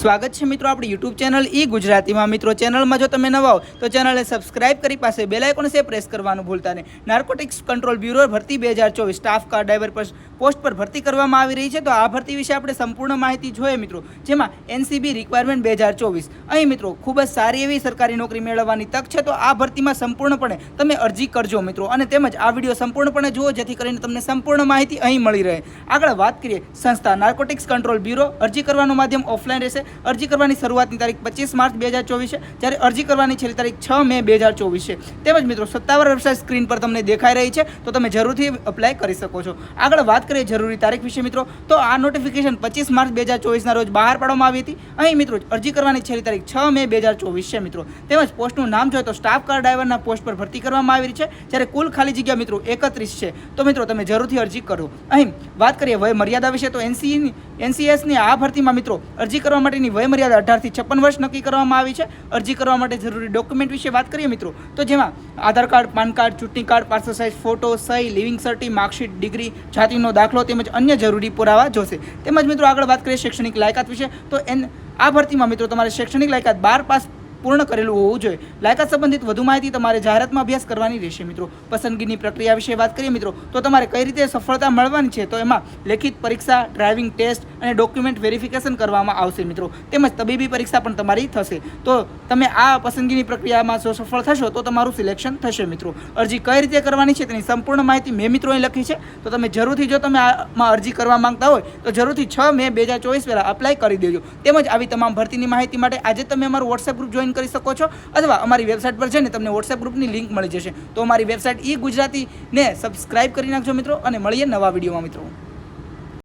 સ્વાગત છે મિત્રો આપણી યુટ્યુબ ચેનલ ઈ ગુજરાતીમાં. મિત્રો, ચેનલમાં જો તમે નવા હો, તો ચેનલને સબસ્ક્રાઇબ કરી પાસે બેલ આઇકોન છે પ્રેસ કરવાનું ભૂલતા નહીં. નાર્કોટિક્સ કંટ્રોલ બ્યુરો ભરતી બે હજાર ચોવીસ સ્ટાફ કાર ડ્રાઈવર પર પોસ્ટ પર ભરતી કરવામાં આવી રહી છે. તો આ ભરતી વિશે આપણે સંપૂર્ણ માહિતી જોઈએ મિત્રો. જેમાં એનસીબી રિક્વાયરમેન્ટ બે હજાર ચોવીસ. અહીં મિત્રો, ખૂબ જ સારી એવી સરકારી નોકરી મેળવવાની તક છે. તો આ ભરતીમાં સંપૂર્ણપણે તમે અરજી કરજો મિત્રો. અને તેમજ આ વીડિયો સંપૂર્ણપણે જુઓ, જેથી કરીને તમને સંપૂર્ણ માહિતી અહીં મળી રહે. આગળ વાત કરીએ સંસ્થા નાર્કોટિક્સ કંટ્રોલ બ્યુરો અરજી કરવાનું માધ્યમ ઓફલાઈન રહેશે. અરજી કરવાની શરૂઆતની તારીખ પચીસ માર્ચ બે હજાર ચોવીસ છે. જ્યારે અરજી કરવાની છેલ્લી તારીખ છ મે બે હજાર ચોવીસ છે. તેમજ મિત્રો, સત્તાવાર વેબસાઇટ સ્ક્રીન પર તમને દેખાઈ રહી છે, તો તમે જરૂરથી અપ્લાય કરી શકો છો. આગળ વાત કરીએ જરૂરી તારીખ વિશે મિત્રો, તો આ નોટિફિકેશન પચીસ માર્ચ બે હજાર ચોવીસના રોજ બહાર પાડવામાં આવી હતી. અહીં મિત્રો, અરજી કરવાની છેલ્લી તારીખ છ મે બે હજાર ચોવીસ છે, મિત્રો. તેમજ પોસ્ટનું નામ જોઈએ તો સ્ટાફ કાર ડ્રાઈવરના પોસ્ટ પર ભરતી કરવામાં આવી રહી છે. જ્યારે કુલ ખાલી જગ્યા મિત્રો એકત્રીસ છે. તો મિત્રો, તમે જરૂરથી અરજી કરો. અહીં વાત કરીએ વય મર્યાદા વિશે, તો એનસીની એનસીએસની આ ભરતીમાં મિત્રો, અરજી કરવા માટેની વયમર્યાદા અઢારથી છપ્પન વર્ષ નક્કી કરવામાં આવી છે. અરજી કરવા માટે જરૂરી ડોક્યુમેન્ટ વિશે વાત કરીએ મિત્રો, તો જેમાં આધાર કાર્ડ, પાન કાર્ડ, ચૂંટણી કાર્ડ પાસપોર્ટ સાઇઝ ફોટો, સહી, લિવિંગ સર્ટી માર્કશીટ, ડિગ્રી, જાતિનો દાખલો તેમજ અન્ય જરૂરી પુરાવા જોશે. તેમજ મિત્રો આગળ વાત કરીએ શૈક્ષણિક લાયકાત વિશે, તો એન આ ભરતીમાં મિત્રો તમારે શૈક્ષણિક લાયકાત બાર પાસ પૂર્ણ કરેલું હોવું જોઈએ. લાયકાત સંબંધિત વધુ માહિતી તમારે જાહેરાતમાં અભ્યાસ કરવાની રહેશે મિત્રો. પસંદગીની પ્રક્રિયા વિશે વાત કરીએ મિત્રો, તો તમારે કઈ રીતે સફળતા મળવાની છે? તો એમાં લેખિત પરીક્ષા, ડ્રાઇવિંગ ટેસ્ટ અને ડોક્યુમેન્ટ વેરિફિકેશન કરવામાં આવશે મિત્રો. તેમજ તબીબી પરીક્ષા પણ તમારી થશે. તો તમે આ પસંદગીની પ્રક્રિયામાં જો સફળ થશો, તો તમારું સિલેક્શન થશે મિત્રો. અરજી કઈ રીતે કરવાની છે તેની સંપૂર્ણ માહિતી મેં મિત્રો અહીં લખી છે. તો તમે જરૂરથી જો તમે આમાં અરજી કરવા માંગતા હોય, તો જરૂરથી છ મે બે હજાર ચોવીસ પહેલાં અપ્લાય કરી દેજો. તેમજ આવી તમામ ભરતીની માહિતી માટે આજે તમે અમારું વોટ્સએપ ગ્રુપ જોઈન કરી શકો છો, અથવા અમારી વેબસાઇટ પર જઈને તમને વોટ્સએપ ગ્રુપની લિંક મળી જશે. તો અમારી વેબસાઇટ ઈ ગુજરાતીને સબસ્ક્રાઇબ કરી નાખજો મિત્રો, અને મળીએ નવા વિડીયોમાં મિત્રો.